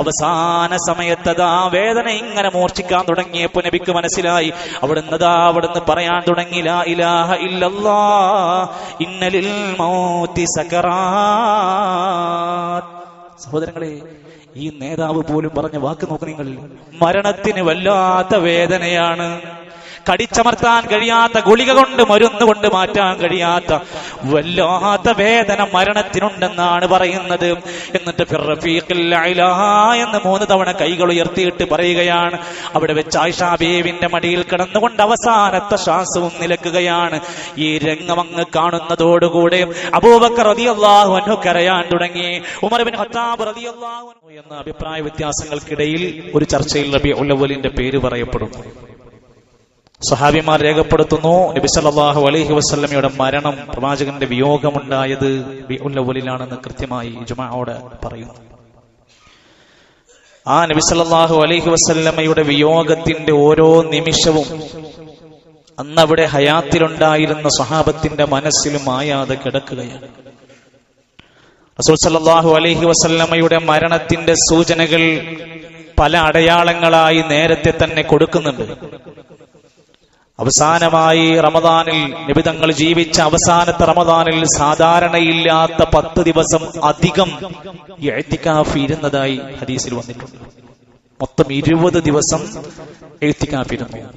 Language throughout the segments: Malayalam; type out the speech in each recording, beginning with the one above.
അവസാന സമയത്തതാ വേദന ഇങ്ങനെ മൂർച്ഛിക്കാൻ തുടങ്ങിയപ്പോ നബിക്ക് മനസ്സിലായി. അവിടുന്ന് അതാ അവിടുന്ന് പറയാൻ തുടങ്ങി ലാ ഇലാഹ ഇന്നലിൽ സകറാത്ത്. സഹോദരങ്ങളെ ഈ നേതാവ് പോലും പറഞ്ഞ വാക്ക് നോക്ക് നിങ്ങൾ. മരണത്തിന് വല്ലാത്ത വേദനയാണ്. കടിച്ചമർത്താൻ കഴിയാത്ത ഗുളിക കൊണ്ട് മരുന്ന് കൊണ്ട് മാറ്റാൻ കഴിയാത്ത വല്ലാത്ത വേദന മരണത്തിനുണ്ടെന്നാണ് പറയുന്നത്. എന്നിട്ട് എന്ന് മൂന്ന് തവണ കൈകൾ ഉയർത്തിയിട്ട് പറയുകയാണ്. അവിടെ വെച്ച് ആയിഷാ ബേവിന്റെ മടിയിൽ കിടന്നുകൊണ്ട് അവസാനത്തെ ശ്വാസവും നിലക്കുകയാണ്. ഈ രംഗം അങ്ങ് കാണുന്നതോടുകൂടെ അബൂബക്കർ റളിയല്ലാഹു അൻഹു കരയാൻ തുടങ്ങി. ഉമർ ബിൻ ഖത്താബ് റളിയല്ലാഹു എന്ന അഭിപ്രായ വ്യത്യാസങ്ങൾക്കിടയിൽ ഒരു ചർച്ചയിൽ റബി ഉലവലിന്റെ പേര് പറയപ്പെടുന്നു. സ്വഹാബിമാർ രേഖപ്പെടുത്തുന്നു. നബി അലഹി വസല്ലമയുടെ മരണം പ്രവാചകന്റെ വിയോഗമുണ്ടായത് ഉല്ലവലിലാണെന്ന് കൃത്യമായി ജുമാവോട് പറയുന്നു. ആ നബി അലഹി വസല്ലമയുടെ വിയോഗത്തിന്റെ ഓരോ നിമിഷവും അന്നവിടെ ഹയാത്തിലുണ്ടായിരുന്ന സ്വഹാബത്തിന്റെ മനസ്സിലും മായാതെ കിടക്കുകയാണ്. റസൂൽ സല്ലാഹു അലഹി വസല്ലമയുടെ മരണത്തിന്റെ സൂചനകൾ പല അടയാളങ്ങളായി നേരത്തെ തന്നെ കൊടുക്കുന്നുണ്ട്. അവസാനമായി റമദാനിൽ നിബിതങ്ങൾ ജീവിച്ച അവസാനത്തെ റമദാനിൽ സാധാരണയില്ലാത്ത പത്ത് ദിവസം അധികം എഴുത്തിക്കാഫ് ഇരുന്നതായി ഹദീസിൽ വന്നിട്ടുണ്ട്. മൊത്തം ഇരുപത് ദിവസം എഴുത്തിക്കാഫ് ഇരുന്നു.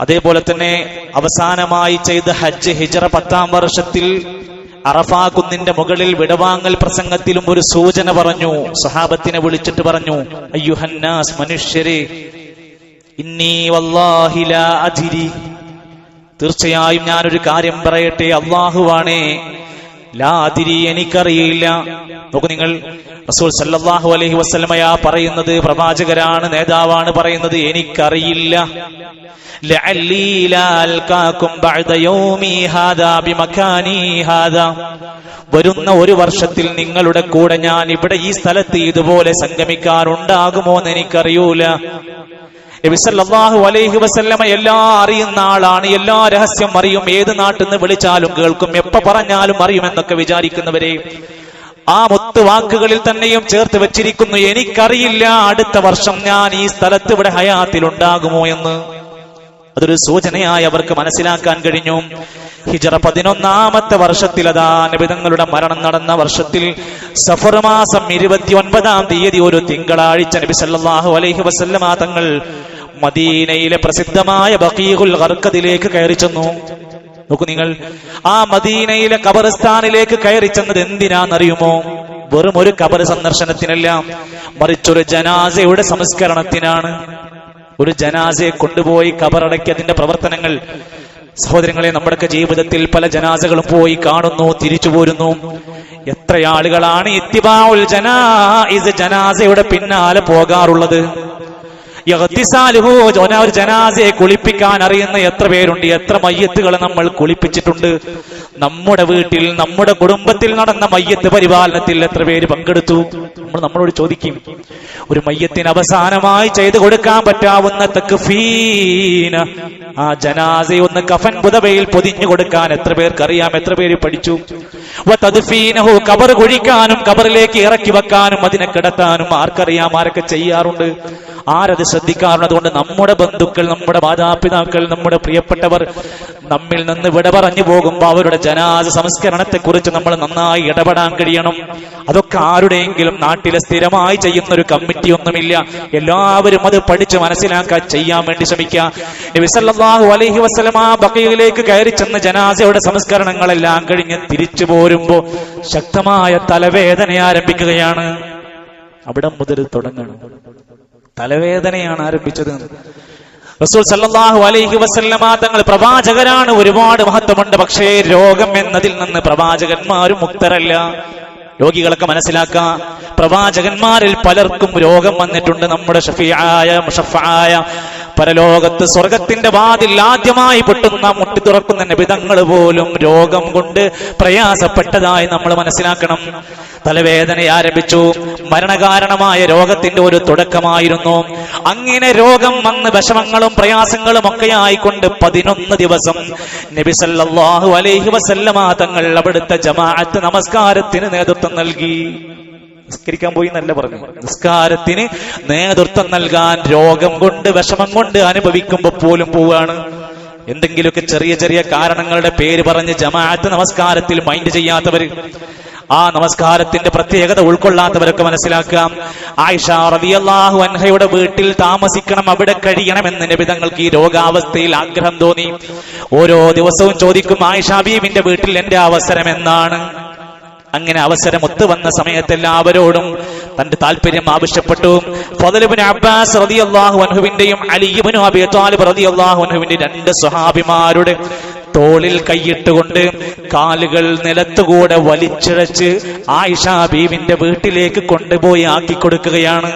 അതേപോലെ തന്നെ അവസാനമായി ചെയ്ത ഹജ്ജ് ഹിജറ പത്താം വർഷത്തിൽ അറഫാ കുന്നിന്റെ മുകളിൽ വിടവാങ്ങൽ പ്രസംഗത്തിലും ഒരു സൂചന പറഞ്ഞു. സഹാബത്തിനെ വിളിച്ചിട്ട് പറഞ്ഞു അയ്യുഹന്നാസ് മനുഷ്യരെ ഇന്നി വല്ലാഹി ലാ അജിരി. തീർച്ചയായും ഞാനൊരു കാര്യം പറയട്ടെ അള്ളാഹുവാണേ. ലാതിരി എനിക്കറിയില്ല. നോക്കൂ നിങ്ങൾ റസൂൽ സല്ലല്ലാഹു അലൈഹി വസല്ലമയാ പറയുന്നത് പ്രവാചകരാണ് നേതാവാണ് പറയുന്നത് എനിക്കറിയില്ല. വരുന്ന ഒരു വർഷത്തിൽ നിങ്ങളുടെ കൂടെ ഞാൻ ഇവിടെ ഈ സ്ഥലത്ത് ഇതുപോലെ സംഗമിക്കാറുണ്ടാകുമോ എന്ന് എനിക്കറിയൂല. നബിസല്ലാഹു അലൈഹി വസല്ലമ എല്ലാം അറിയുന്ന ആളാണ് എല്ലാ രഹസ്യം അറിയും ഏത് നാട്ടിൽ നിന്ന് വിളിച്ചാലും കേൾക്കും എപ്പ പറഞ്ഞാലും അറിയുമെന്നൊക്കെ വിചാരിക്കുന്നവരെ. ആ മുത്ത് വാക്കുകളിൽ തന്നെയും ചേർത്ത് വെച്ചിരിക്കുന്നു എനിക്കറിയില്ല അടുത്ത വർഷം ഞാൻ ഈ സ്ഥലത്ത് ഇവിടെ ഹയാത്തിൽ ഉണ്ടാകുമോ എന്ന്. അതൊരു സൂചനയായി അവർക്ക് മനസ്സിലാക്കാൻ കഴിഞ്ഞു. ഹിജറ പതിനൊന്നാമത്തെ വർഷത്തിൽ അതാ നബിതങ്ങളുടെ മരണം നടന്ന വർഷത്തിൽ സഫർ മാസം ഇരുപത്തി ഒൻപതാം തീയതി ഒരു തിങ്കളാഴ്ച നബി സല്ലാഹു അലൈഹി വസല്ലമ തങ്ങൾ മദീനയിലെ പ്രസിദ്ധമായ ബക്കീഹുൽ ഹർക്കതിലേക്ക് കയറി ചെന്നു. നോക്കൂ നിങ്ങൾ ആ മദീനയിലെ കബറിസ്ഥാനിലേക്ക് കയറി ചെന്നത് എന്തിനാണെന്നറിയുമോ? വെറും ഒരു കബർ സന്ദർശനത്തിനല്ല മറിച്ചൊരു ജനാസയുടെ സംസ്കരണത്തിനാണ്. ഒരു ജനാസയെ കൊണ്ടുപോയി കബറടക്കി അതിന്റെ പ്രവർത്തനങ്ങൾ. സഹോദരങ്ങളെ നമ്മുടെയൊക്കെ ജീവിതത്തിൽ പല ജനാസകളും പോയി കാണുന്നു തിരിച്ചു പോരുന്നു. എത്ര ആളുകളാണ് ഇത്തിബാവുൽ ജനാ ഇത് ജനാസയുടെ പിന്നാലെ പോകാറുള്ളത്? ഒരു ജനാസയെ കുളിപ്പിക്കാൻ അറിയുന്ന എത്ര പേരുണ്ട്? എത്ര മയ്യത്തുകൾ നമ്മൾ കുളിപ്പിച്ചിട്ടുണ്ട്? നമ്മുടെ വീട്ടിൽ നമ്മുടെ കുടുംബത്തിൽ നടന്ന മയ്യത്ത് പരിപാലനത്തിൽ എത്ര പേര് പങ്കെടുത്തു? നമ്മൾ നമ്മളോട് ചോദിക്കും. ഒരു മയ്യത്തിന് അവസാനമായി ചെയ്തു കൊടുക്കാൻ പറ്റാവുന്ന തക്ഫീന. ആ ജനാസയൊന്ന് കഫൻ പുതവയിൽ പൊതിഞ്ഞു കൊടുക്കാൻ എത്ര പേർക്ക് അറിയാം എത്ര പേര് പഠിച്ചു? കബർ കുഴിക്കാനും കബറിലേക്ക് ഇറക്കി വെക്കാനും അതിനെ കിടത്താനും ആർക്കറിയാം ആരൊക്കെ ചെയ്യാറുണ്ട്? ആരത് ശ്രദ്ധിക്കാറുണ്ട് അതുകൊണ്ട് നമ്മുടെ ബന്ധുക്കൾ നമ്മുടെ മാതാപിതാക്കൾ നമ്മുടെ പ്രിയപ്പെട്ടവർ നമ്മിൽ നിന്ന് വിട പറഞ്ഞു പോകുമ്പോൾ അവരുടെ ജനാസ സംസ്കരണത്തെ കുറിച്ച് നമ്മൾ നന്നായി ഇടപെടാൻ കഴിയണം. അതൊക്കെ ആരുടെയെങ്കിലും നാട്ടിലെ സ്ഥിരമായി ചെയ്യുന്ന ഒരു കമ്മിറ്റി ഒന്നുമില്ല. എല്ലാവരും അത് പഠിച്ച് മനസ്സിലാക്കാൻ ചെയ്യാൻ വേണ്ടി ശ്രമിക്കുക. അലൈഹി വസല്ലമ ബഖയിലേക്ക് കയറി ചെന്ന ജനാസയുടെ സംസ്കരണങ്ങളെല്ലാം കഴിഞ്ഞ് തിരിച്ചു പോരുമ്പോ ശക്തമായ തലവേദന ആരംഭിക്കുകയാണ്. അവിടെ മുതൽ തുടങ്ങണം. തലവേദനയാണ് ആരംഭിച്ചത്. റസൂൽ സല്ലല്ലാഹു അലൈഹി വസല്ലമ തങ്ങൾ പ്രവാചകരാണ്. ഒരുപാട് മഹത്വമുണ്ട്. പക്ഷേ രോഗം എന്നതിൽ നിന്ന് പ്രവാചകന്മാരും മുക്തരല്ല. രോഗികളൊക്കെ മനസ്സിലാക്കാം പ്രവാചകന്മാരിൽ പലർക്കും രോഗം വന്നിട്ടുണ്ട്. നമ്മുടെ ഷഫിയായ മുഷഫായ. പരലോകത്ത് സ്വർഗത്തിന്റെ വാതിൽ ആദ്യമായി പൊട്ടുന്ന മുട്ടി തുറക്കുന്ന നിബിതങ്ങൾ പോലും രോഗം കൊണ്ട് പ്രയാസപ്പെട്ടതായി നമ്മൾ മനസ്സിലാക്കണം. തലവേദന ആരംഭിച്ചു. മരണകാരണമായ രോഗത്തിന്റെ ഒരു തുടക്കമായിരുന്നു. അങ്ങനെ രോഗം വന്ന് വിഷമങ്ങളും പ്രയാസങ്ങളും ഒക്കെ ആയിക്കൊണ്ട് പതിനൊന്ന് ദിവസം നബിസല്ലാഹു അലൈഹി വസല്ലമ തങ്ങൾ അവിടുത്തെ ജമാഅത്ത് നമസ്കാരത്തിന് നേതൃത്വം നൽകി. നിസ്കരിക്കാൻ പോയി എന്നല്ല പറഞ്ഞു. നിസ്കാരത്തിന് നേതൃത്വം നൽകാൻ രോഗം കൊണ്ട് വിഷമം കൊണ്ട് അനുഭവിക്കുമ്പോ പോലും പോവാണ്. എന്തെങ്കിലുമൊക്കെ ചെറിയ ചെറിയ കാരണങ്ങളുടെ പേര് പറഞ്ഞ് ജമാഅത്ത് നമസ്കാരത്തിൽ മൈൻഡ് ചെയ്യാത്തവര് ആ നമസ്കാരത്തിന്റെ പ്രത്യേകത ഉൾക്കൊള്ളാത്തവരൊക്കെ മനസ്സിലാക്കാം. ആയിഷ റളിയല്ലാഹു അൻഹയുടെ വീട്ടിൽ താമസിക്കണം അവിടെ കഴിയണം കഴിയണമെന്ന് നബിതങ്ങൾക്ക് ഈ രോഗാവസ്ഥയിൽ ആഗ്രഹം തോന്നി. ഓരോ ദിവസവും ചോദിക്കും ആയിഷ ബീവിന്റെ വീട്ടിൽ എന്റെ അവസരം എന്നാണ് അങ്ങനെ അവസരം ഒത്തു വന്ന സമയത്ത് എല്ലാവരോടും തന്റെ താല്പര്യം ആവശ്യപ്പെട്ടു. ഫദലുബിൻ അബ്ബാസ് അൻഹുവിന്റെ രണ്ട് സ്വഹാബിമാരുടെ തോളിൽ കൈയിട്ടുകൊണ്ട് കാലുകൾ നിലത്തുകൂടെ വലിച്ചിഴച്ച് ആയിഷ ബീവിന്റെ വീട്ടിലേക്ക് കൊണ്ടുപോയി ആക്കി കൊടുക്കുകയാണ്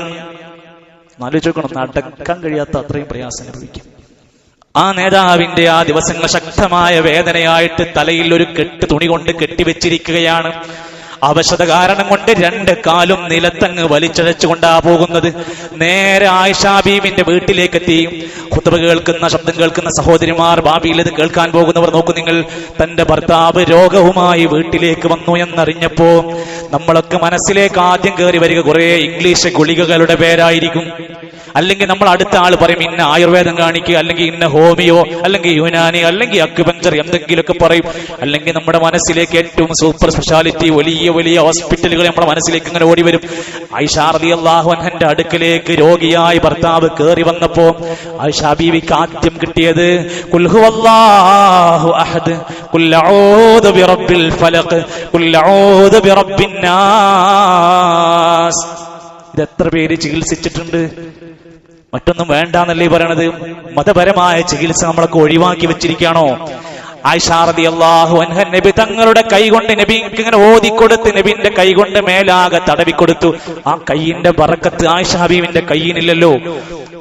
ആലോചിക്കണം നടക്കാൻ കഴിയാത്ത അത്രയും പ്രയാസം അനുഭവിക്കും. ആ നേതാവിന്റെ ആ ദിവസങ്ങൾ ശക്തമായ വേദനയായിട്ട് തലയിൽ ഒരു കെട്ട് തുണി കൊണ്ട് കെട്ടിവെച്ചിരിക്കുകയാണ്. അവശത കാരണം കൊണ്ട് രണ്ട് കാലും നിലത്തങ്ങ് വലിച്ചഴച്ചുകൊണ്ടാ പോകുന്നത്. നേരെ ആയിഷാബീമിന്റെ വീട്ടിലേക്ക് എത്തി കേൾക്കുന്ന ശബ്ദം കേൾക്കുന്ന സഹോദരിമാർ ഭാവിയിൽ ഇത് കേൾക്കാൻ പോകുന്നവർ നോക്കൂ നിങ്ങൾ. തന്റെ ഭർത്താവ് രോഗവുമായി വീട്ടിലേക്ക് വന്നു എന്നറിഞ്ഞപ്പോ നമ്മളൊക്കെ മനസ്സിലേക്ക് ആദ്യം കയറി വരിക കുറെ ഇംഗ്ലീഷ് ഗുളികകളുടെ പേരായിരിക്കും. അല്ലെങ്കിൽ നമ്മൾ അടുത്ത ആൾ പറയും ഇന്ന ആയുർവേദം കാണിക്കുക അല്ലെങ്കിൽ ഇന്ന ഹോമിയോ അല്ലെങ്കിൽ യുനാനി അല്ലെങ്കിൽ അക്യുപഞ്ചർ എന്തെങ്കിലുമൊക്കെ പറയും. അല്ലെങ്കിൽ നമ്മുടെ മനസ്സിലേക്ക് ഏറ്റവും സൂപ്പർ സ്പെഷ്യാലിറ്റി വലിയ വലിയ ഹോസ്പിറ്റലുകൾ നമ്മുടെ മനസ്സിലേക്ക് ഇങ്ങനെ ഓടി വരും. ഐഷാർദി അള്ളാഹുഹന്റെ അടുക്കലേക്ക് രോഗിയായി ഭർത്താവ് കയറി വന്നപ്പോ ഐഷാ ബീവിക്ക് ആദ്യം കിട്ടിയത്? ഇത് എത്ര പേര് ചികിത്സിച്ചിട്ടുണ്ട്? മറ്റൊന്നും വേണ്ടെന്നല്ലേ പറയണത്? മതപരമായ ചികിത്സ നമ്മളൊക്കെ ഒഴിവാക്കി വെച്ചിരിക്കുകയാണോ? ആയിഷാറതി അള്ളാഹു അൻഹ നബി തങ്ങളുടെ കൈകൊണ്ട് നബിക്ക് ഇങ്ങനെ ഓതിക്കൊടുത്ത് നബിന്റെ കൈകൊണ്ട് മേലാകെ തടവിക്കൊടുത്തു. ആ കൈയിന്റെ വറക്കത്ത് ആയിഷ ഹബീബിന്റെ കയ്യിനില്ലല്ലോ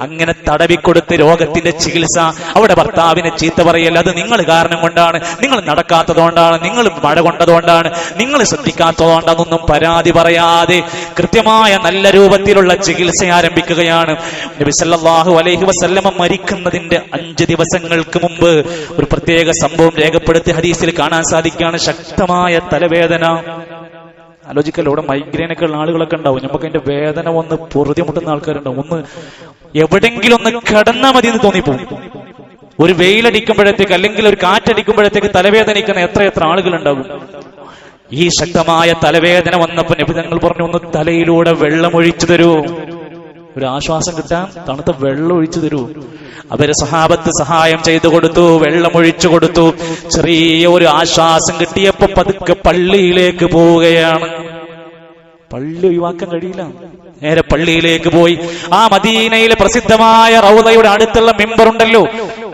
അങ്ങനെ തടവിക്കൊടുത്ത് രോഗത്തിന്റെ ചികിത്സ. അവിടെ ഭർത്താവിനെ ചീത്ത പറയല്ല അത് നിങ്ങൾ കാരണം കൊണ്ടാണ്. നിങ്ങൾ നടക്കാത്തതുകൊണ്ടാണ് നിങ്ങൾ മഴ കൊണ്ടതുകൊണ്ടാണ് നിങ്ങൾ ശ്രദ്ധിക്കാത്തതുകൊണ്ടാണെന്നൊന്നും പരാതി പറയാതെ കൃത്യമായ നല്ല രൂപത്തിലുള്ള ചികിത്സ ആരംഭിക്കുകയാണ്. നബി സല്ലല്ലാഹു അലൈഹി വസല്ലമ മരിക്കുന്നതിന്റെ അഞ്ച് ദിവസങ്ങൾക്ക് മുമ്പ് ഒരു പ്രത്യേക സംഭവം രേഖപ്പെടുത്തി ഹദീസിൽ കാണാൻ സാധിക്കുകയാണ്. ശക്തമായ തലവേദന. ആലോചിക്കല്ലോ ഇവിടെ മൈഗ്രെയിനൊക്കെ ഉള്ള ആളുകളൊക്കെ ഉണ്ടാവും. നമുക്ക് അതിന്റെ വേദന ഒന്ന് പൊറുതിമുട്ടുന്ന ആൾക്കാരുണ്ടാവും. ഒന്ന് എവിടെങ്കിലും ഒന്ന് കിടന്നാ മതി എന്ന് തോന്നിപ്പോകും ഒരു വെയിലടിക്കുമ്പോഴത്തേക്ക് അല്ലെങ്കിൽ ഒരു കാറ്റടിക്കുമ്പോഴത്തേക്ക് തലവേദനിക്കുന്ന എത്ര എത്ര ആളുകൾ ഉണ്ടാവും ഈ ശക്തമായ തലവേദന വന്നപ്പോ നബിതങ്ങൾ പറഞ്ഞു ഒന്ന് തലയിലൂടെ വെള്ളമൊഴിച്ചു തരൂ. ഒരു ആശ്വാസം കിട്ടാൻ തണുത്ത വെള്ളം ഒഴിച്ചു തരൂ. അവർ സഹാബത്ത് സഹായം ചെയ്തു കൊടുത്തു വെള്ളം ഒഴിച്ചു കൊടുത്തു. ചെറിയ ഒരു ആശ്വാസം കിട്ടിയപ്പോ പതുക്കെ പള്ളിയിലേക്ക് പോവുകയാണ്. പള്ളി ഒഴിവാക്കാൻ കഴിയില്ല. നേരെ പള്ളിയിലേക്ക് പോയി. ആ മദീനയിലെ പ്രസിദ്ധമായ റൗദയുടെ അടുത്തുള്ള മെമ്പർ ഉണ്ടല്ലോ.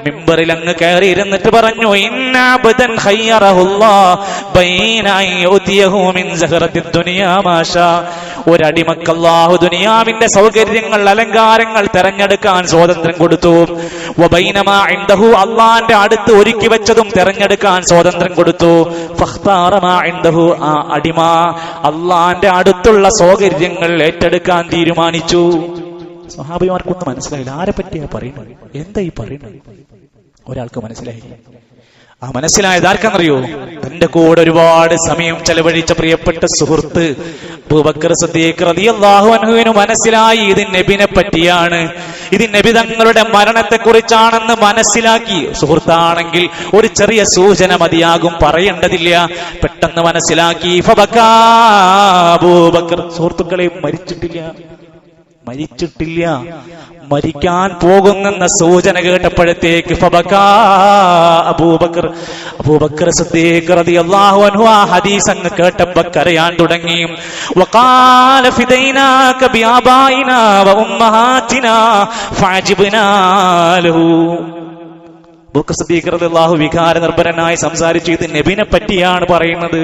മിമ്പറിൽ അങ്ങ് കയറി ഇരുന്നിട്ട് പറഞ്ഞു ഒരടിമക്ക് അല്ലാഹു ദുനിയാവിന്റെ സൗകര്യങ്ങൾ അലങ്കാരങ്ങൾ തെരഞ്ഞെടുക്കാൻ സ്വാതന്ത്ര്യം കൊടുത്തു. അള്ളാന്റെ അടുത്ത് ഒരുക്കി വെച്ചതും തെരഞ്ഞെടുക്കാൻ സ്വാതന്ത്ര്യം കൊടുത്തു. ആ അടിമ അള്ളാന്റെ അടുത്തുള്ള സൗകര്യങ്ങൾ ഏറ്റെടുക്കാൻ തീരുമാനിച്ചു. സ്വഹാബിമാർക്കൊന്നും മനസ്സിലായില്ല. ആരെ പറ്റിയാ പറയുന്നത്? എന്താ ഈ പറയുന്നത്? ഒരാൾക്ക് മനസ്സിലായി ആ മനസ്സിലായത് ആർക്കെന്നറിയോ? തന്റെ കൂടെ ഒരുപാട് സമയം ചെലവഴിച്ച പ്രിയപ്പെട്ട സുഹൃത്ത് അബൂബക്കർ റളിയല്ലാഹു മനസ്സിലായി. ഇത് നബിനെ പറ്റിയാണ്. ഇത് നബി തങ്ങളുടെ മരണത്തെ കുറിച്ചാണെന്ന് മനസ്സിലാക്കി. സുഹൃത്താണെങ്കിൽ ഒരു ചെറിയ സൂചന മതിയാകും പറയേണ്ടതില്ല. പെട്ടെന്ന് മനസ്സിലാക്കി. അബൂബക്കർ. സുഹൃത്തുക്കളെ മരിച്ചിട്ടില്ല. മരിച്ചിട്ടില്ല. മരിക്കാൻ പോകുന്നെന്ന സൂചന കേട്ടപ്പോഴത്തേക്ക് അബൂബക്കർ അബൂബക്കർ സിദ്ദീഖ് റളിയല്ലാഹു അൻഹു ഹദീസ് അങ്ങ് കേട്ടപ്പോൾ കരയാൻ തുടങ്ങി വഖാല വഉമ്മഹാതിനാ ഫഅജിബ്നാ ലഹു. സിദ്ദീഖ് റളിയല്ലാഹു വികാര നിർഭരനായി സംസാരിച്ചു. ഇത് നബിനെ പറ്റിയാണ് പറയുന്നത്.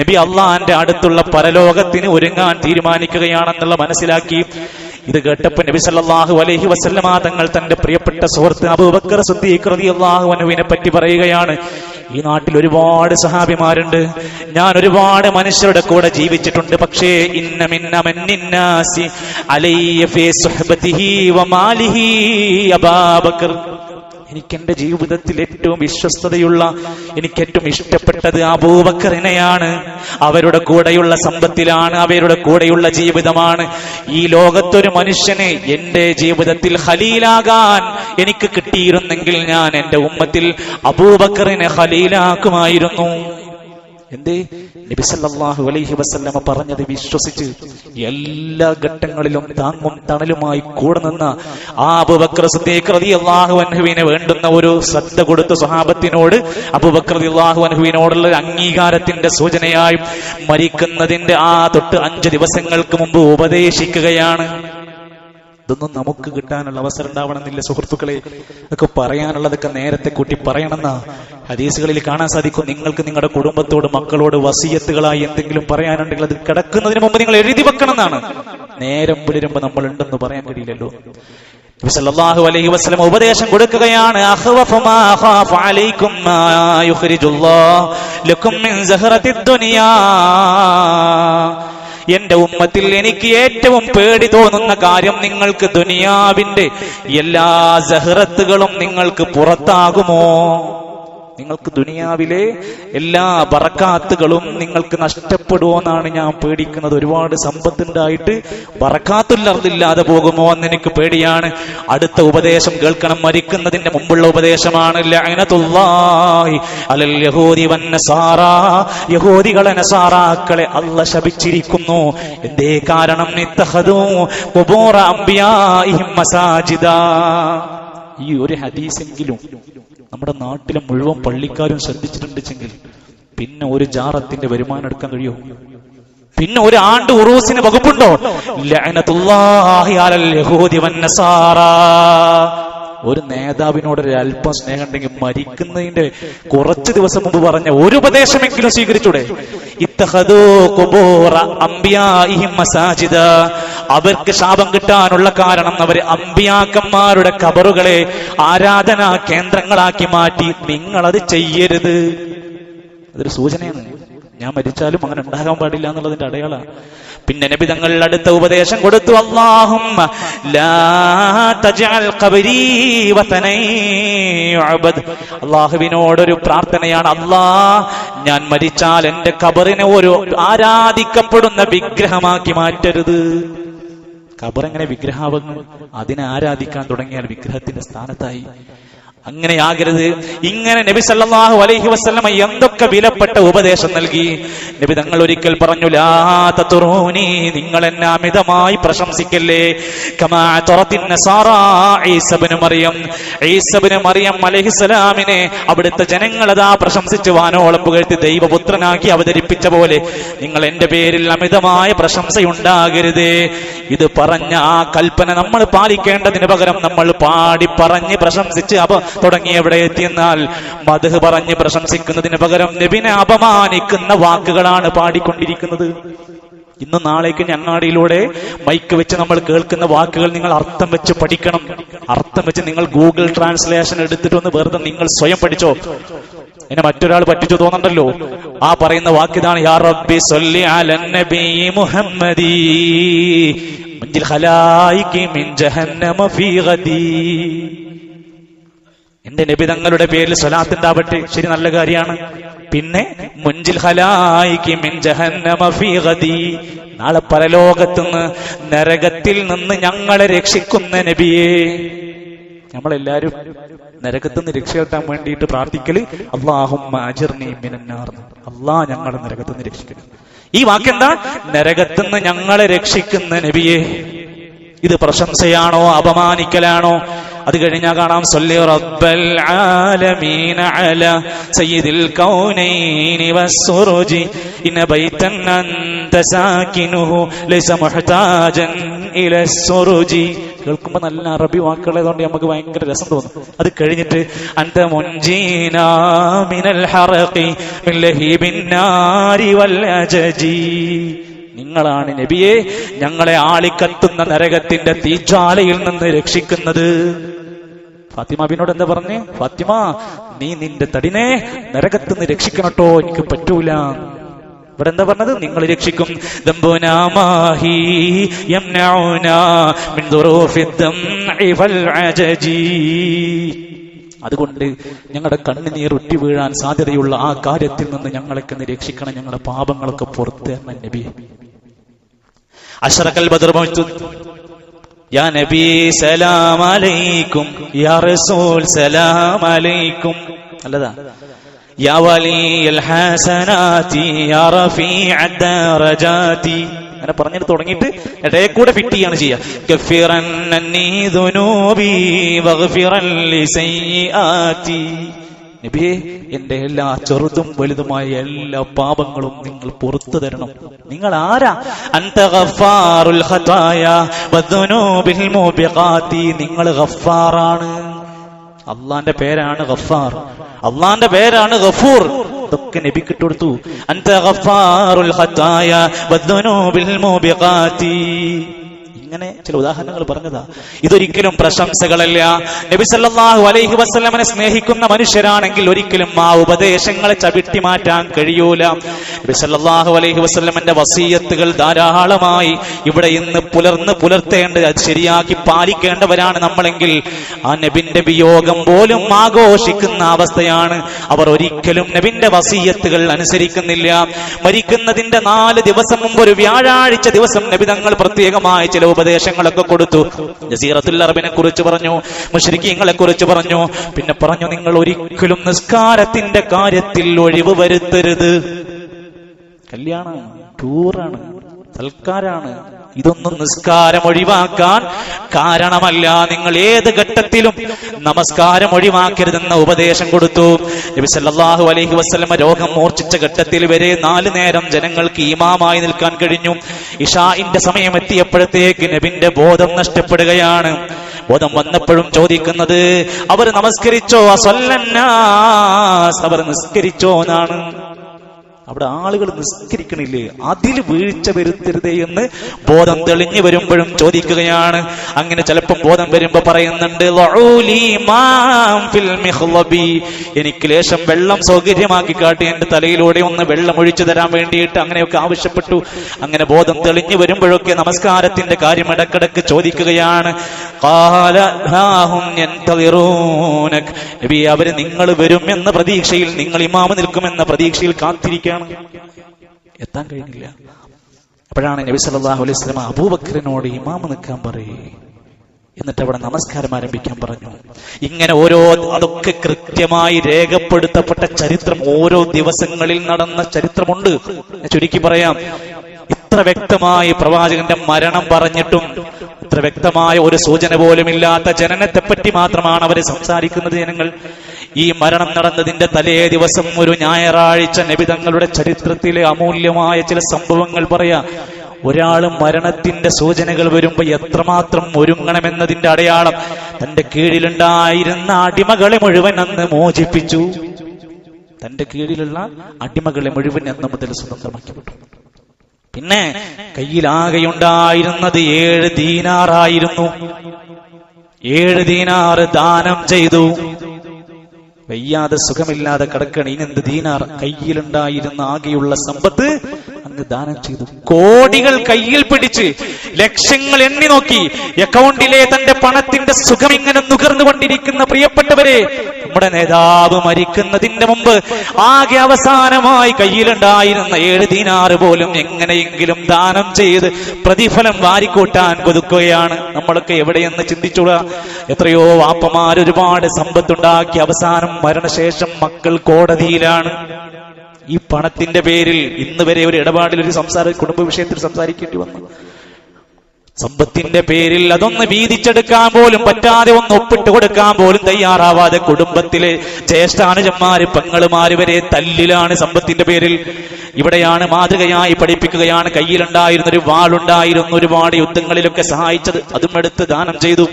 നബി അള്ളാന്റെ അടുത്തുള്ള പരലോകത്തിന് ഒരുങ്ങാൻ തീരുമാനിക്കുകയാണെന്നുള്ള മനസ്സിലാക്കി. ഇത് കേട്ടപ്പോ നബി സല്ലല്ലാഹു അലൈഹി വസല്ലമ തങ്ങൾ തന്റെ പ്രിയപ്പെട്ട സുഹൃത്ത് അബൂബക്കർ സിദ്ദീഖ് റളിയല്ലാഹു പറ്റി പറയുകയാണ് ഈ നാട്ടിൽ ഒരുപാട് സഹാബിമാരുണ്ട്. ഞാൻ ഒരുപാട് മനുഷ്യരുടെ കൂടെ ജീവിച്ചിട്ടുണ്ട്. പക്ഷേ ഇന്നമിന്നമന്നിന്നാസി അലൈ ഫീ സുഹ്ബതിഹി വമാലിഹി അബാബക്കർ എനിക്ക് എന്റെ ജീവിതത്തിൽ ഏറ്റവും വിശ്വസ്തതയുള്ള എനിക്ക് ഏറ്റവും ഇഷ്ടപ്പെട്ടത് അബൂബക്കറിനെയാണ്. അവരുടെ കൂടെയുള്ള സമ്പത്തിലാണ് അവരുടെ കൂടെയുള്ള ജീവിതമാണ്. ഈ ലോകത്തൊരു മനുഷ്യനെ എന്റെ ജീവിതത്തിൽ ഹലീലാകാൻ എനിക്ക് കിട്ടിയിരുന്നെങ്കിൽ ഞാൻ എന്റെ ഉമ്മത്തിൽ അബൂബക്കറിനെ ഖലീലാക്കുമായിരുന്നു. എന്തേ? നബിസല്ലാഹു അലൈഹി വസല്ലമ പറഞ്ഞത് വിശ്വസിച്ച് എല്ലാ ഘട്ടങ്ങളിലും താങ്ങും തണലുമായി കൂടെ നിന്ന ആ അൻഹുവിനെ വേണ്ടുന്ന ഒരു ശ്രദ്ധ കൊടുത്ത സ്വഹാബത്തിനോട് അബൂബക്കർ റളിയല്ലാഹു അൻഹുവിനോടുള്ള അംഗീകാരത്തിന്റെ സൂചനയായി മരിക്കുന്നതിന്റെ ആ തൊട്ട് അഞ്ച് ദിവസങ്ങൾക്ക് മുമ്പ് ഉപദേശിക്കുകയാണ്. ഇതൊന്നും നമുക്ക് കിട്ടാനുള്ള അവസരം ഉണ്ടാവണമെന്നില്ല സുഹൃത്തുക്കളെ. ഒക്കെ പറയാനുള്ളതൊക്കെ നേരത്തെ കൂട്ടി പറയണമെന്ന. ഹദീസുകളിൽ കാണാൻ സാധിക്കും. നിങ്ങൾക്ക് നിങ്ങളുടെ കുടുംബത്തോട് മക്കളോട് വസീയത്തുകളായി എന്തെങ്കിലും പറയാനുണ്ടെങ്കിൽ അത് കിടക്കുന്നതിന് മുമ്പ് നിങ്ങൾ എഴുതി വെക്കണം എന്നാണ് നേരം പുലരുമ്പോ നമ്മൾ ഉണ്ടെന്ന് പറയാൻ കഴിയില്ലല്ലോ. സല്ലല്ലാഹു അലൈഹി വസല്ലം ഉപദേശം കൊടുക്കുകയാണ്. അഖ്വഫു മാ ലക്കും മിൻ ദുനിയാ. എന്റെ ഉമ്മത്തിൽ എനിക്ക് ഏറ്റവും പേടി തോന്നുന്ന കാര്യം നിങ്ങൾക്ക് ദുനിയാവിന്റെ എല്ലാ സഹറത്തുകളും നിങ്ങൾക്ക് പുറത്താകുമോ? നിങ്ങൾക്ക് ദുനിയാവിലെ എല്ലാ ബറക്കാത്തുകളും നിങ്ങൾക്ക് നഷ്ടപ്പെടുമോ എന്നാണ് ഞാൻ പേടിക്കുന്നത്. ഒരുപാട് സമ്പത്തുണ്ടായിട്ട് ബറക്കാത്തുള്ളതില്ലാതെ പോകുമോ എന്ന് എനിക്ക് പേടിയാണ്. അടുത്ത ഉപദേശം കേൾക്കണം. മരിക്കുന്നതിന്റെ മുമ്പുള്ള ഉപദേശമാണ്. യഹൂദികളെ അല്ല ശപിച്ചിരിക്കുന്നു. എന്തേ കാരണം? ഈ ഒരു ഹദീസെങ്കിലും നമ്മുടെ നാട്ടിലെ മുഴുവൻ പള്ളിക്കാരും ശ്രദ്ധിച്ചിട്ടുണ്ടെങ്കിൽ പിന്നെ ഒരു ജാറത്തിന്റെ വരുമാനം എടുക്കാൻ കഴിയോ? പിന്നെ ഒരു ആണ്ട് ഉറൂസിന് വകുപ്പുണ്ടോ? ഒരു നേതാവിനോട് ഒരു അല്പം സ്നേഹം ഉണ്ടെങ്കിൽ മരിക്കുന്നതിന്റെ കുറച്ച് ദിവസം മുമ്പ് പറഞ്ഞ ഒരു ഉപദേശമെങ്കിലും സ്വീകരിച്ചൂടെ? അവർക്ക് ശാപം കിട്ടാനുള്ള കാരണം അവർ അമ്പിയാക്കന്മാരുടെ കബറുകളെ ആരാധനാ കേന്ദ്രങ്ങളാക്കി മാറ്റി. നിങ്ങളത് ചെയ്യരുത്. അതൊരു സൂചനയാണ്. ഞാൻ മരിച്ചാലും അങ്ങനെ ഉണ്ടാകാൻ പാടില്ല എന്നുള്ളതിന്റെ അടയാളാണ് പിന്നെ നബി തങ്ങൾ അടുത്ത ഉപദേശം കൊടുത്തു അള്ളാഹും അള്ളാഹുവിനോടൊരു പ്രാർത്ഥനയാണ് അള്ളാ ഞാൻ മരിച്ചാൽ എന്റെ കബറിനെ ഒരു ആരാധിക്കപ്പെടുന്ന വിഗ്രഹമാക്കി മാറ്റരുത്. ഖബർ എങ്ങനെ വിഗ്രഹാവുന്നു അതിനെ ആരാധിക്കാൻ തുടങ്ങിയാൽ വിഗ്രഹത്തിന്റെ സ്ഥാനത്തായി. അങ്ങനെയാകരുത്. ഇങ്ങനെ നബി സല്ലാഹു അലൈഹി വസല്ലമ എന്തൊക്കെ വിലപ്പെട്ട ഉപദേശം നൽകി? നബി തങ്ങൾ ഒരിക്കൽ പറഞ്ഞു ലാ തതുറൂനി നിങ്ങൾ എന്നെ അമിതമായി പ്രശംസിക്കല്ലേ? മറിയം. ഈസബിന് മറിയം അലൈഹിസ്സലാമിനെ അവിടുത്തെ ജനങ്ങൾ അതാ പ്രശംസിച്ച് വാനോളം പുകഴ്ത്തി ദൈവപുത്രനാക്കി അവതരിപ്പിച്ച പോലെ നിങ്ങൾ എന്റെ പേരിൽ അമിതമായ പ്രശംസയുണ്ടാകരുത്. ഇത് പറഞ്ഞ ആ കൽപ്പന നമ്മൾ പാലിക്കേണ്ടതിന് പകരം നമ്മൾ പാടി പറഞ്ഞ് പ്രശംസിച്ച് അപ തുടങ്ങി എവിടെ എത്തിയെന്നാൽ മധു പറഞ്ഞ് പ്രശംസിക്കുന്നതിന് പകരം നബിനെ അപമാനിക്കുന്ന വാക്കുകളാണ് പാടിക്കൊണ്ടിരിക്കുന്നത്. ഇന്ന് നാളേക്ക് ഞങ്ങാടിയിലൂടെ മൈക്ക് വെച്ച് നമ്മൾ കേൾക്കുന്ന വാക്കുകൾ നിങ്ങൾ അർത്ഥം വെച്ച് പഠിക്കണം. അർത്ഥം വെച്ച് നിങ്ങൾ ഗൂഗിൾ ട്രാൻസ്ലേഷൻ എടുത്തിട്ടൊന്ന് വെറുതെ നിങ്ങൾ സ്വയം പഠിച്ചോ. എന്നെ മറ്റൊരാൾ പറ്റിച്ചു തോന്നണ്ടല്ലോ? ആ പറയുന്ന വാക്കിതാണ് യാ റബ്ബി മുഹമ്മദി മിൻ ജഹന്നമ ഫീ എന്റെ നബി തങ്ങളുടെ പേരിൽ സ്വലാത്തുണ്ടാവട്ടെ ശരി നല്ല കാര്യമാണ്. പിന്നെ ഗദീ. നാളെ പരലോകത്തുനിന്ന് നരകത്തിൽ നിന്ന് ഞങ്ങളെ രക്ഷിക്കുന്ന നബിയെ. നമ്മളെല്ലാരും നരകത്തുനിന്ന് രക്ഷ കിട്ടാൻ വേണ്ടിയിട്ട് പ്രാർത്ഥിക്കൽ അള്ളാഹും അള്ളാ ഞങ്ങളെ നരകത്തുനിന്ന് രക്ഷിക്കണം ഈ വാക്കെന്താ? നരകത്തുനിന്ന് ഞങ്ങളെ രക്ഷിക്കുന്ന നബിയെ. ഇത് പ്രശംസയാണോ അപമാനിക്കലാണോ? അത് കഴിഞ്ഞാൽ കാണാം സൊല്ലി റബ്ബൽ ആലമീന അല സയ്യിദിൽ കൗനൈനി വസ്സുറുജി ഇന്ന ബൈതൻ അൻത സാകിനുഹു ലൈസ മുഹ്താജൻ ഇല സുറുജി. കേൾക്കുമ്പോൾ നല്ല അറബി വാക്കുകളായതുകൊണ്ട് നമുക്ക് ഭയങ്കര രസം തോന്നും. അത് കഴിഞ്ഞിട്ട് അന്ത മുൻജീന മിനൽ ഹറഖി മിൻ ലഹീബിൻ നാരി വൽ അജജി. നിങ്ങളാണ് നബിയെ ഞങ്ങളെ ആളിക്കത്തുന്ന നരകത്തിന്റെ തീജ്വാലയിൽ നിന്ന് രക്ഷിക്കുന്നത്. ഫാത്തിമ ബിനോട് എന്താ പറഞ്ഞു? ഫാത്തിമ നീ നിന്റെ തടിനെ നരകത്തുനിന്ന് രക്ഷിക്കണട്ടോ എനിക്ക് പറ്റൂല. ഇവിടെ എന്താ പറഞ്ഞത്? നിങ്ങൾ രക്ഷിക്കും. ദംബുനാ അതുകൊണ്ട് ഞങ്ങളുടെ കണ്ണുനീർ ഒറ്റി വീഴാൻ സാധ്യതയുള്ള ആ കാര്യത്തിൽ നിന്ന് ഞങ്ങളൊക്കെ നിരീക്ഷിക്കണം രക്ഷിക്കണം ഞങ്ങളുടെ പാപങ്ങളൊക്കെ പുറത്ത് തരണം നബി. അഷറക്കൽ ബദർ യാ നബി സലാം അലൈക്കും. യാ റസൂൽ സലാം അലൈക്കും. അല്ലതാ? യാ വലിയൽ ഹസനാതി യാ റഫീഅ ദറജാതി. അങ്ങനെ പറഞ്ഞിട്ട് തുടങ്ങിയിട്ട് ഇടയെ കൂടെ ഫിറ്റ് ചെയ്യാണ് ചെയ്യുക. എന്റെ എല്ലാ ചെറുതും വലുതുമായ എല്ലാ പാപങ്ങളും നിങ്ങൾ പുറത്തു തരണം. നിങ്ങൾ ആരാ? നിങ്ങൾ ഗഫാറാണ്. അള്ളാന്റെ പേരാണ് ഗഫാർ. അള്ളാന്റെ പേരാണ് ഗഫൂർ. ഇതൊക്കെ നബി കൊടുത്തു അന്ത ഗഫാറുൽ ഖതായ വദ്ദുനൂബിൽ മുബിഖാതി ഇങ്ങനെ ചില ഉദാഹരണങ്ങൾ പറഞ്ഞതാ. ഇതൊരിക്കലും പ്രശംസകളല്ല. നബിസല്ലാഹു അലൈഹി വസ്ലമനെ സ്നേഹിക്കുന്ന മനുഷ്യരാണെങ്കിൽ ഒരിക്കലും ആ ഉപദേശങ്ങളെ ചവിട്ടി മാറ്റാൻ കഴിയൂല. നബിസല്ലാഹു അലൈഹി വസ്ലമന്റെ വസീയത്തുകൾ ധാരാളമായി. ഇവിടെ ഇന്ന് പുലർന്ന് പുലർത്തേണ്ട അത് ശരിയാക്കി പാലിക്കേണ്ടവരാണ് നമ്മളെങ്കിൽ. ആ നബിന്റെ വിയോഗം പോലും ആഘോഷിക്കുന്ന അവസ്ഥയാണ്. അവർ ഒരിക്കലും നബിന്റെ വസീയത്തുകൾ അനുസരിക്കുന്നില്ല. മരിക്കുന്നതിന്റെ നാല് ദിവസം മുമ്പ് ഒരു വ്യാഴാഴ്ച ദിവസം നബി തങ്ങൾ പ്രത്യേകമായി ചില ഉപദേശങ്ങളൊക്കെ കൊടുത്തു. ജസീറത്തുൽ അറബിനെ കുറിച്ച് പറഞ്ഞു മുഷരിക്കീങ്ങളെ കുറിച്ച് പറഞ്ഞു. പിന്നെ പറഞ്ഞു നിങ്ങൾ ഒരിക്കലും നിസ്കാരത്തിന്റെ കാര്യത്തിൽ ഒഴിവ് വരുത്തരുത്. കല്യാണമാണ് ടൂറാണ് സൽക്കാരാണ്. ഇതൊന്നും നിസ്കാരം ഒഴിവാക്കാൻ കാരണമല്ല. നിങ്ങൾ ഏത് ഘട്ടത്തിലും നമസ്കാരം ഒഴിവാക്കരുതെന്ന ഉപദേശം കൊടുത്തു. നബി അലൈഹി വസല്ലമ രോഗം മൂർച്ഛിച്ച ഘട്ടത്തിൽ വരെ നാലു നേരം ജനങ്ങൾക്ക് ഈമാമായി നിൽക്കാൻ കഴിഞ്ഞു. ഇഷാഇന്റെ സമയം എത്തിയപ്പോഴത്തേക്ക് നബിന്റെ ബോധം നഷ്ടപ്പെടുകയാണ്. ബോധം വന്നപ്പോഴും ചോദിക്കുന്നത് അവർ നമസ്കരിച്ചോ? അവർ നിസ്കരിച്ചോ എന്നാണ് അവിടെ ആളുകൾ നിസ്കരിക്കണില്ലേ? അതിൽ വീഴ്ച വരുത്തരുതേ എന്ന് ബോധം തെളിഞ്ഞു വരുമ്പോഴും ചോദിക്കുകയാണ്. അങ്ങനെ ചിലപ്പോൾ ബോധം വരുമ്പോ പറയുന്നുണ്ട്. എനിക്ക് ലേശം വെള്ളം സൗകര്യമാക്കി കാട്ടി എന്റെ തലയിലൂടെ ഒന്ന് വെള്ളം ഒഴിച്ചു തരാൻ വേണ്ടിയിട്ട് അങ്ങനെയൊക്കെ ആവശ്യപ്പെട്ടു. അങ്ങനെ ബോധം തെളിഞ്ഞു വരുമ്പോഴൊക്കെ നമസ്കാരത്തിന്റെ കാര്യം ഇടക്കിടക്ക് ചോദിക്കുകയാണ് അവർ നിങ്ങൾ വരും എന്ന പ്രതീക്ഷയിൽ നിങ്ങൾ ഇമാമ നിൽക്കുമെന്ന പ്രതീക്ഷയിൽ കാത്തിരിക്കുകയാണ് എത്താൻ കഴിഞ്ഞില്ല. അപ്പോഴാണ് നബി സല്ലല്ലാഹു അലൈഹി വസല്ലം അബൂബക്കറിനോട് ഇമാമ നിൽക്കാൻ പറയേ. എന്നിട്ട് അവിടെ നമസ്കാരം ആരംഭിക്കാൻ പറഞ്ഞു. ഇങ്ങനെ ഓരോ അതൊക്കെ കൃത്യമായി രേഖപ്പെടുത്തപ്പെട്ട ചരിത്രം ഓരോ ദിവസങ്ങളിൽ നടന്ന ചരിത്രമുണ്ട്. ചുരുക്കി പറയാം. ഇത്ര വ്യക്തമായി പ്രവാചകന്റെ മരണം പറഞ്ഞിട്ടും ഇത്ര വ്യക്തമായ ഒരു സൂചന പോലും ഇല്ലാത്ത ജനനത്തെപ്പറ്റി മാത്രമാണ് അവർ സംസാരിക്കുന്നത് ജനങ്ങൾ. ഈ മരണം നടന്നതിന്റെ തലേ ദിവസം ഒരു ഞായറാഴ്ച നബിതങ്ങളുടെ ചരിത്രത്തിലെ അമൂല്യമായ ചില സംഭവങ്ങൾ പറയാ. ഒരാൾ മരണത്തിന്റെ സൂചനകൾ വരുമ്പോൾ എത്രമാത്രം ഒരുങ്ങണമെന്നതിന്റെ അടയാളം തന്റെ കീഴിലുണ്ടായിരുന്ന അടിമകളെ മുഴുവൻ അന്ന് മോചിപ്പിച്ചു. തന്റെ കീഴിലുള്ള അടിമകളെ മുഴുവൻ അന്ന് മുതൽ സ്വതന്ത്രമാക്കിപ്പെട്ടു പിന്നെ കയ്യിലാകെയുണ്ടായിരുന്നത് ഏഴ് ദീനാറായിരുന്നു. ഏഴ് ദീനാറ് ദാനം ചെയ്തു. വയ്യാതെ സുഖമില്ലാതെ കിടക്കണ ഇനെന്ത് ദീനാർ? കയ്യിലുണ്ടായിരുന്ന ആകെയുള്ള സമ്പത്ത് അങ്ങ് ദാനം ചെയ്തു. കോടികൾ കയ്യിൽ പിടിച്ച് ലക്ഷങ്ങൾ എണ്ണി നോക്കി അക്കൗണ്ടിലെ തന്റെ പണത്തിന്റെ സുഖം ഇങ്ങനെ നുകർന്നുകൊണ്ടിരിക്കുന്ന പ്രിയപ്പെട്ടവരെ നമ്മുടെ നേതാവ് മരിക്കുന്നതിന്റെ മുമ്പ് ആകെ അവസാനമായി കയ്യിലുണ്ടായിരുന്ന ഏഴ് ദീനാറ് പോലും എങ്ങനെയെങ്കിലും ദാനം ചെയ്ത് പ്രതിഫലം വാരിക്കൂട്ടാൻ കൊതുക്കുകയാണ് നമ്മളൊക്കെ എവിടെയെന്ന് ചിന്തിച്ചുള്ള എത്രയോ വാപ്പമാർ ഒരുപാട് സമ്പത്തുണ്ടാക്കി അവസാനം മരണശേഷം മക്കൾ കോടതിയിലാണ്. ഈ പണത്തിന്റെ പേരിൽ ഇന്ന് വരെ ഒരു ഇടപാടിൽ ഒരു സംസാര കുടുംബ വിഷയത്തിൽ സംസാരിക്കേണ്ടി വന്നു. സമ്പത്തിന്റെ പേരിൽ അതൊന്ന് വീതിച്ചെടുക്കാൻ പോലും പറ്റാതെ ഒന്ന് ഒപ്പിട്ട് കൊടുക്കാൻ പോലും തയ്യാറാവാതെ കുടുംബത്തിലെ ജ്യേഷ്ഠാനുജന്മാര് പെങ്ങളുമാര് വരെ തല്ലിലാണ് സമ്പത്തിന്റെ പേരിൽ. ഇവിടെയാണ് മാതൃകയായി പഠിപ്പിക്കുകയാണ്. കയ്യിലുണ്ടായിരുന്ന ഒരു വാളുണ്ടായിരുന്നു. ഒരുപാട് യുദ്ധങ്ങളിലൊക്കെ സഹായിച്ചത്. അതും എടുത്ത് ദാനം ചെയ്തു.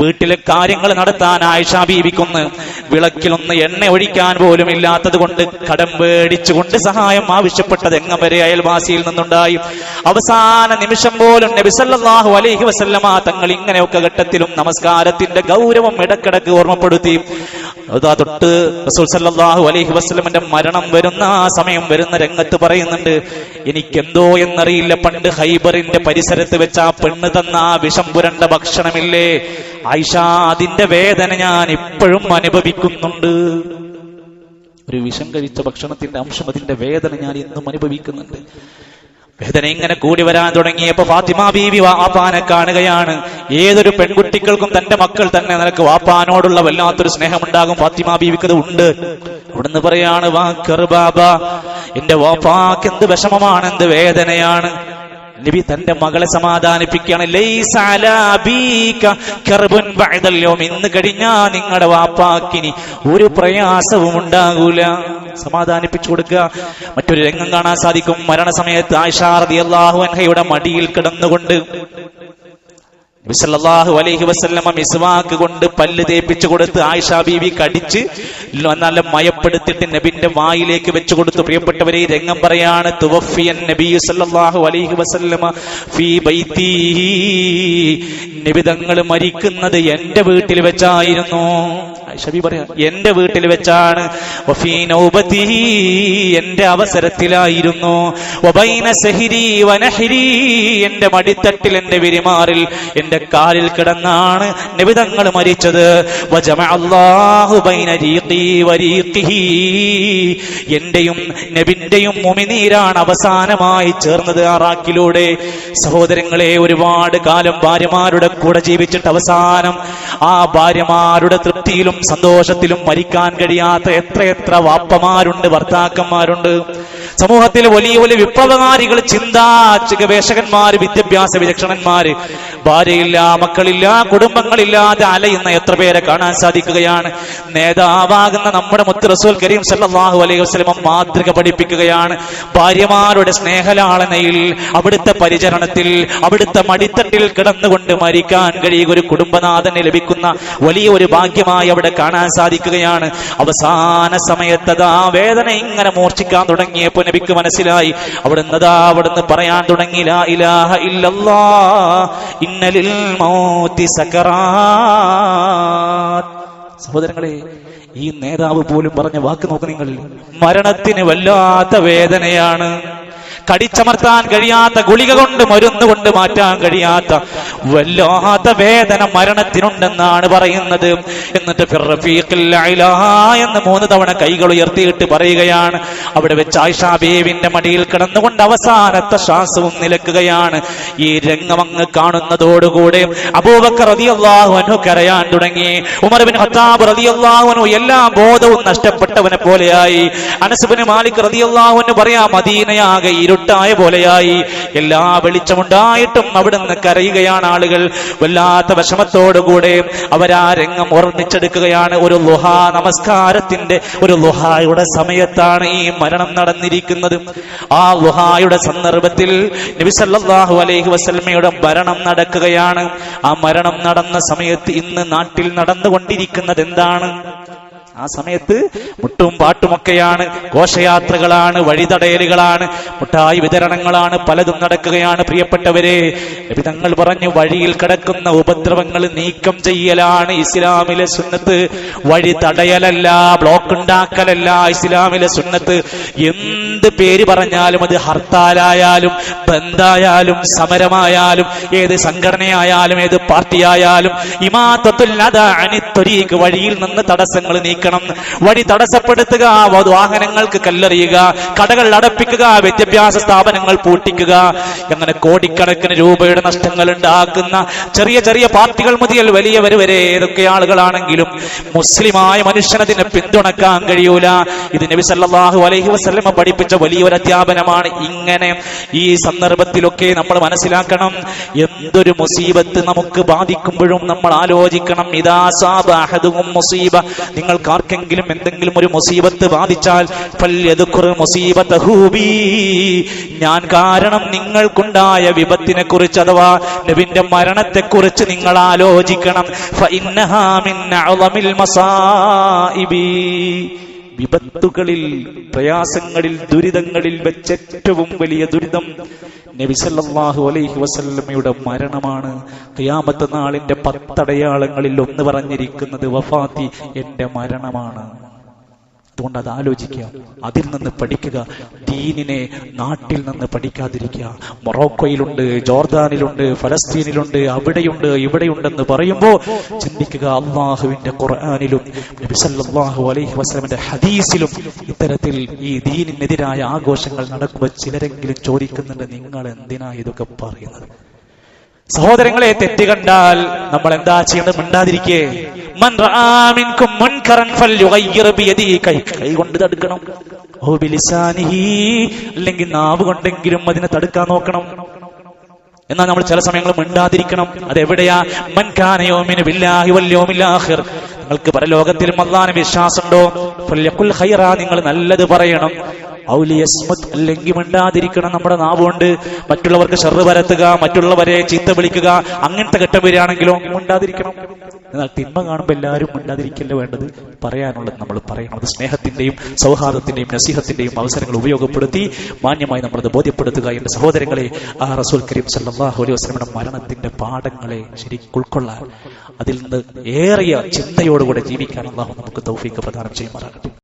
വീട്ടിലെ കാര്യങ്ങൾ നടത്താൻ ആയിഷ ബീവിക്കൊന്ന്. വിളക്കിലൊന്ന് എണ്ണ ഒഴിക്കാൻ പോലും ഇല്ലാത്തത് കൊണ്ട് കടം പേടിച്ചുകൊണ്ട് സഹായം ആവശ്യപ്പെട്ടത് എങ്ങം വരെ അയൽവാസിയിൽ നിന്നുണ്ടായി. അവസാന നിമിഷം പോലും നബി സല്ലല്ലാഹു അലൈഹി വസല്ലമ തങ്ങൾ ഇങ്ങനെയൊക്കെ ഘട്ടത്തിലും നമസ്കാരത്തിന്റെ ഗൗരവം ഇടക്കിടക്ക് ഓർമ്മപ്പെടുത്തി. അതാ തൊട്ട് റസൂൽ സല്ലല്ലാഹു അലൈഹി വസല്ലമന്റെ മരണം വരുന്ന ആ സമയം വരുന്ന രംഗത്ത് പറയുന്നുണ്ട് എനിക്കെന്തോ എന്നറിയില്ല പണ്ട് ഹൈബറിന്റെ പരിസരത്ത് വെച്ച ആ പെണ്ണ് തന്ന ആ വിഷം പുരണ്ട ഭക്ഷണമില്ലേ? ആയിഷ അതിന്റെ വേദന ഞാൻ ഇപ്പോഴും അനുഭവിക്കുന്നുണ്ട്. ഒരു വിഷം കഴിച്ച ഭക്ഷണത്തിന്റെ അംശം അതിന്റെ വേദന ഞാൻ ഇന്നും അനുഭവിക്കുന്നുണ്ട്. വേദന ഇങ്ങനെ കൂടി വരാൻ തുടങ്ങിയപ്പോ ഫാത്തിമ ബീവി വാപ്പാനെ കാണുകയാണ്. ഏതൊരു പെൺകുട്ടികൾക്കും തന്റെ മക്കൾ തന്നെ നിനക്ക് വാപ്പാനോടുള്ള വല്ലാത്തൊരു സ്നേഹമുണ്ടാകും. ഫാത്തിമ ബീവിക്ക് അത് ഉണ്ട്. അവിടുന്ന് പറയാണ് വാ ബാബ എന്റെ വാപ്പാക്ക് എന്ത് വിഷമമാണ് എന്ത് വേദനയാണ്. നബി തന്റെ മകളെ സമാധാനിപ്പിക്കുകയാണ്. ഇന്ന് കഴിഞ്ഞാ നിങ്ങളുടെ വാപ്പാക്കിനി ഒരു പ്രയാസവും ഉണ്ടാകൂല. സമാധാനിപ്പിച്ചു കൊടുക്കുക. മറ്റൊരു രംഗം കാണാൻ സാധിക്കും. മരണസമയത്ത് ആയിഷാ അള്ളാഹു അൻഹയുടെ മടിയിൽ കിടന്നുകൊണ്ട് നബി സല്ലല്ലാഹു അലൈഹി വസല്ലമ മിസ്വാക്ക് കൊണ്ട് പല്ല് തേപ്പിച്ചു കൊടുത്ത് ആയിഷ ബീവി കടിച്ച് നല്ല മയപ്പെടുത്തിട്ട് നബിന്റെ വായിലേക്ക് വെച്ചു കൊടുത്തു. പ്രിയപ്പെട്ടവരെ രംഗം പറയാണ് നബി സല്ലല്ലാഹു അലൈഹി ഫീ ബൈത്തി നബി തങ്ങൾ മരിക്കുന്നത് എന്റെ വീട്ടിൽ വെച്ചായിരുന്നു. ബീവി പറയാ എന്റെ വീട്ടിൽ വെച്ചാണ്. എന്റെ അവസരത്തിലായിരുന്നു. എന്റെ മടിത്തട്ടിൽ എന്റെ വിരിമാറിൽ എന്റെ കാലിൽ കിടന്നാണ് നിബിതങ്ങൾ മരിച്ചത്. എന്റെയും നബിന്റെയും മുമിനീരാണ് അവസാനമായി ചേർന്നത് ആ റാക്കിലൂടെ സഹോദരങ്ങളെ ഒരുപാട് കാലം ഭാര്യമാരുടെ കൂടെ ജീവിച്ചിട്ട് അവസാനം ആ ഭാര്യമാരുടെ തൃപ്തിയിലും സന്തോഷത്തിലും മരിക്കാൻ കഴിയാത്ത എത്രയെത്ര വാപ്പമാരുണ്ട് ഭർത്താക്കന്മാരുണ്ട്. സമൂഹത്തിൽ വലിയ വലിയ വിപ്ലവകാരികൾ ചിന്താ ഗവേഷകന്മാര് വിദ്യാഭ്യാസ വിചക്ഷണന്മാര് ഭാര്യയില്ല മക്കളില്ല കുടുംബങ്ങളില്ലാതെ അലയുന്ന എത്ര പേരെ കാണാൻ സാധിക്കുകയാണ്. നേതാവാകുന്ന നമ്മുടെ മുത്ത് റസൂൽ കരീം സല്ലാഹു അലൈഹി വസല്ലം മാതൃക പഠിപ്പിക്കുകയാണ്. ഭാര്യമാരുടെ സ്നേഹലാളനയിൽ അവിടുത്തെ പരിചരണത്തിൽ അവിടുത്തെ മടിത്തട്ടിൽ കിടന്നുകൊണ്ട് മരിക്കാൻ കഴിയുക. ഒരു കുടുംബനാഥന് ലഭിക്കുന്ന വലിയ ഒരു ഭാഗ്യമായി അവിടെ കാണാൻ സാധിക്കുകയാണ്. അവസാന സമയത്ത് ആ വേദന ഇങ്ങനെ മൂർച്ഛിക്കാൻ തുടങ്ങിയപ്പോ നബിക്ക് മനസ്സിലായി. അവിടുന്ന് അതാ അവിടുന്ന് പറയാൻ തുടങ്ങി ലാ ഇലാഹ ഇന്നലിൽ മൗതി സകറാത്ത്. സഹോദരങ്ങളെ ഈ നേതാവ് പോലും പറഞ്ഞ വാക്ക് നോക്ക് നിങ്ങൾ. മരണത്തിന് വല്ലാത്ത വേദനയാണ്. കടിച്ചമർത്താൻ കഴിയാത്ത ഗുളിക കൊണ്ട് മരുന്ന് കൊണ്ട് മാറ്റാൻ കഴിയാത്ത വല്ലാത്ത വേദന മരണത്തിനുണ്ടെന്നാണ് പറയുന്നത്. എന്നിട്ട് എന്ന് മൂന്ന് തവണ കൈകൾ ഉയർത്തിയിട്ട് പറയുകയാണ്. അവിടെ വെച്ച് ആയിഷാ ബേവിന്റെ മടിയിൽ കിടന്നുകൊണ്ട് അവസാനത്തെ ശ്വാസവും നിലക്കുകയാണ്. ഈ രംഗം അങ്ങ് കാണുന്നതോടുകൂടെ അബൂബക്കർ റളിയല്ലാഹു അൻഹു കരയാൻ തുടങ്ങി. ഉമർ ബിൻ ഖത്താബ് റളിയല്ലാഹു അൻഹു എല്ലാ ബോധവും നഷ്ടപ്പെട്ടവനെ പോലെയായി. അനസുബിന് മാലിക് റളിയല്ലാഹു പറയാം മദീനയാകെ ഇരുട്ടായ പോലെയായി. എല്ലാ വെളിച്ചമുണ്ടായിട്ടും അവിടുന്ന് കരയുകയാണ് ആളുകൾ. വല്ലാത്ത വിഷമത്തോടുകൂടെ അവരാ രംഗം ഓർമ്മിച്ചെടുക്കുകയാണ്. ഒരു ലുഹാ നമസ്കാരത്തിന്റെ ഒരു ലുഹായുടെ സമയത്താണ് ഈ മരണം നടന്നിരിക്കുന്നത്. ആ ലുഹായുടെ സന്ദർഭത്തിൽ നബി സല്ലല്ലാഹു അലൈഹി വസല്ലമയുടെ മരണം നടക്കുകയാണ്. ആ മരണം നടന്ന സമയത്ത് ഇന്ന് നാട്ടിൽ നടന്നുകൊണ്ടിരിക്കുന്നത് എന്താണ് ആ സമയത്ത് മുട്ടും പാട്ടുമൊക്കെയാണ് ഘോഷയാത്രകളാണ് വഴിതടയലുകളാണ് മുട്ടായി വിതരണങ്ങളാണ് പലതും നടക്കുകയാണ് പ്രിയപ്പെട്ടവരെ. തങ്ങൾ പറഞ്ഞു വഴിയിൽ കിടക്കുന്ന ഉപദ്രവങ്ങൾ നീക്കം ചെയ്യലാണ് ഇസ്ലാമിലെ സുന്നത്ത്. വഴി തടയലല്ല ബ്ലോക്ക് ഉണ്ടാക്കലല്ല ഇസ്ലാമിലെ സുന്നത്ത്. എന്ത് പേര് പറഞ്ഞാലും അത് ഹർത്താലായാലും ബന്ധായാലും സമരമായാലും ഏത് സംഘടനയായാലും ഏത് പാർട്ടിയായാലും ഇമാത്തത്തുൽ വഴിയിൽ നിന്ന് തടസ്സങ്ങൾ നീക്കണം വഴി തടസ്സപ്പെടുത്തുക വാഹനങ്ങൾക്ക് കല്ലെറിയുക കടകൾ അടപ്പിക്കുക വിദ്യാഭ്യാസ സ്ഥാപനങ്ങൾ പൂട്ടിക്കുക. അങ്ങനെ കോടിക്കണക്കിന് രൂപയുടെ നഷ്ടങ്ങൾ ഉണ്ടാക്കുന്ന ചെറിയ ചെറിയ പാർട്ടികൾ മുതൽ വലിയവർ വരെ ഏതൊക്കെ ആളുകളാണെങ്കിലും മുസ്ലിമായ മനുഷ്യനതിനെ പിന്തുണക്കാൻ കഴിയൂല. ഇത് നബി സല്ലാഹു അലൈഹി വസ്ലമ പഠിപ്പിച്ച വലിയൊരു അധ്യാപനമാണ്. ഇങ്ങനെ ഈ സന്ദർഭത്തിലൊക്കെ നമ്മൾ മനസ്സിലാക്കണം എന്തൊരു മുസീബത്ത് നമുക്ക് ബാധിക്കുമ്പോഴും നമ്മൾ ആലോചിക്കണം. ഇതാ സാബ അഹദും മുസീബ. നിങ്ങൾക്ക് ആർക്കെങ്കിലും എന്തെങ്കിലും ഒരു മുസീബത്ത് ബാധിച്ചാൽ. ഞാൻ കാരണം നിങ്ങൾക്കുണ്ടായ വിപത്തിനെ കുറിച്ച് അഥവാ നബിന്റെ മരണത്തെ കുറിച്ച് നിങ്ങൾ ആലോചിക്കണം വിപത്തുകളിൽ പ്രയാസങ്ങളിൽ ദുരിതങ്ങളിൽ വെച്ച് ഏറ്റവും വലിയ ദുരിതം നബിസല്ലാഹു അലൈഹി വസല്ലമയുടെ മരണമാണ്. ഖിയാമത്ത് നാളിന്റെ പത്തടയാളങ്ങളിൽ ഒന്ന് പറഞ്ഞിരിക്കുന്നത് വഫാത്തി എന്റെ മരണമാണ്. അതുകൊണ്ട് അത് ആലോചിക്കുക. അതിൽ നിന്ന് പഠിക്കുക. ദീനിനെ നാട്ടിൽ നിന്ന് പഠിക്കാതിരിക്കുക. മൊറോക്കോയിലുണ്ട് ജോർദാനിലുണ്ട് ഫലസ്തീനിലുണ്ട് അവിടെയുണ്ട് ഇവിടെയുണ്ടെന്ന് പറയുമ്പോൾ ചിന്തിക്കുക അള്ളാഹുവിന്റെ ഖുർആാനിലും അലൈഹി വസ്ലമിന്റെ ഹദീസിലും ഇത്തരത്തിൽ ഈ ദീനിനെതിരായ ആഘോഷങ്ങൾ നടക്കുമ്പോൾ ചിലരെങ്കിലും ചോദിക്കുന്നുണ്ട് നിങ്ങൾ എന്തിനാ ഇതൊക്കെ പറയുന്നത്? സഹോദരങ്ങളെ തെറ്റ് കണ്ടാൽ നമ്മൾ എന്താ ചെയ്യേണ്ടത്? മിണ്ടാതിരിക്കേ. മൻ റആ മിൻകും മുൻകറൻ ഫൽയുഗയ്യിർ ബിയദിഹി കൈ കൈ കൊണ്ട് തടുക്കണം. അല്ലെങ്കിൽ നാവ് കൊണ്ടെങ്കിലും അതിനെ തടുക്കാൻ നോക്കണം. എന്നാൽ നമ്മൾ ചില സമയങ്ങൾ മിണ്ടാതിരിക്കണം. അതെവിടെയാ? മൻകാനയോമിന് ബില്ലാഹി വല്യോമിൽ ആഖിർ. നിങ്ങൾക്ക് പരലോകത്തിലും അള്ളാഹുവിന് വിശ്വാസമുണ്ടോ? നിങ്ങൾ നല്ലത് പറയണം. ഔലിയസ്മത് അല്ലെങ്കിൽ മിണ്ടാതിരിക്കണം നമ്മുടെ നാവുകൊണ്ട്. മറ്റുള്ളവർക്ക് ഷെറ് പരത്തുക മറ്റുള്ളവരെ ചീത്ത വിളിക്കുക അങ്ങനത്തെ ഘട്ടം വരികയാണെങ്കിലോ മിണ്ടാതിരിക്കണം. എന്നാൽ തിന്മ കാണുമ്പോൾ എല്ലാവരും മിണ്ടാതിരിക്കല്ലേ വേണ്ടത്? പറയാനുള്ളത് നമ്മൾ പറയണം. അത് സ്നേഹത്തിന്റെയും സൗഹാർദ്ദത്തിന്റെയും നസീഹത്തിന്റെയും അവസരങ്ങൾ ഉപയോഗപ്പെടുത്തി മാന്യമായി നമ്മളത് ബോധ്യപ്പെടുത്തുക. എന്റെ സഹോദരങ്ങളെ ആ റസൂൽ കരീം സല്ലല്ലാഹു അലൈഹി വസ്ലമിന്റെ മരണത്തിന്റെ പാഠങ്ങളെ ശരിക്കും ഉൾക്കൊള്ളാൻ. അതിൽ നിന്ന് ഏറിയ ചിന്തയോടുകൂടെ ജീവിക്കാൻ അള്ളാഹു നമുക്ക് തൗഫീക്ക് പ്രദാനം ചെയ്യുമാറാകട്ടെ.